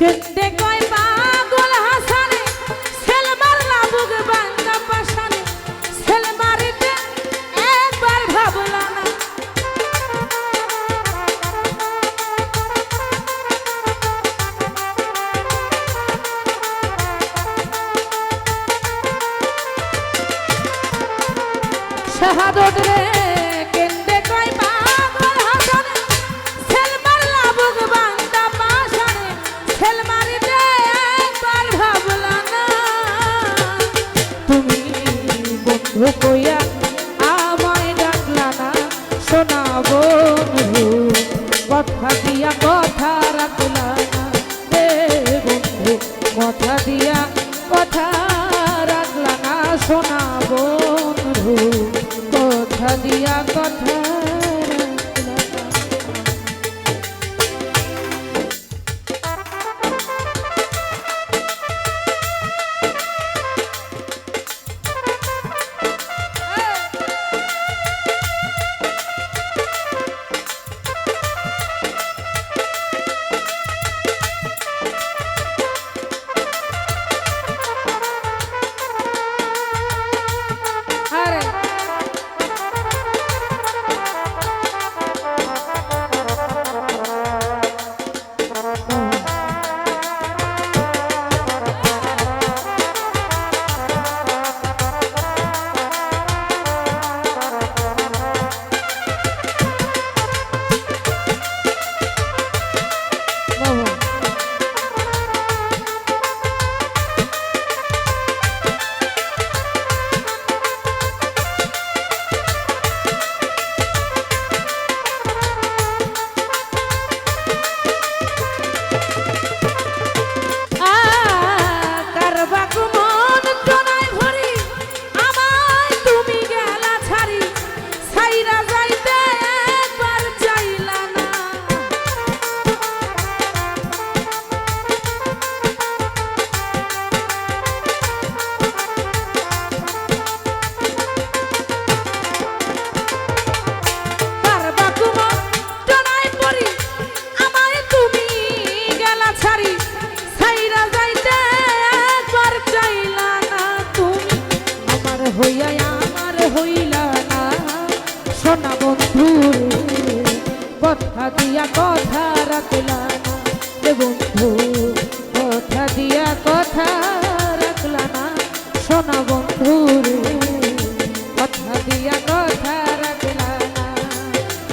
কেন্দে কয় পাগল হাসানে সেলমার লাবুক বান্দা পাশানে সেলমারিতে একবার ভাবলা না। শাহাদত রে কথা।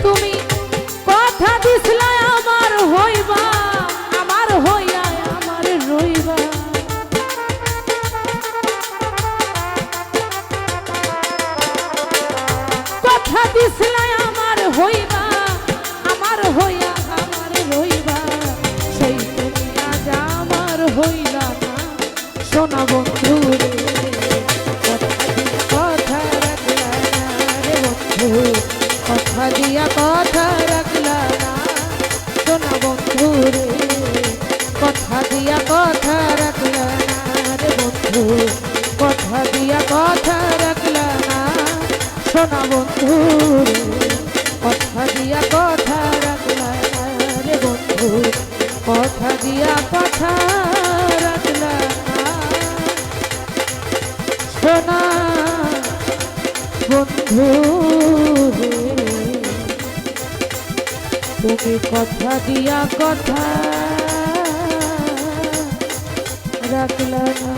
তুমি কথা দিছলা, আমার হইবা, আমার হইয়া আমার রইবা। কথা দিছলা, আমার হইবা, আমার হইয়া আমার রইবা। সেই তুমি আমার হইলা না। সোনা বন্ধু রে কথা রাখলা না। রে বন্ধু কথা দিয়া কথা রাখলা না কথা দিয়া কথা রাখলা না রে বন্ধু কথা দিয়া কথা রাখলা না রে বন্ধু। কথা দিয়া কথা রাখলা না। রে বন্ধু সোনা বন্ধু রে। তুমি কথা দিয়া কথা রাখলা না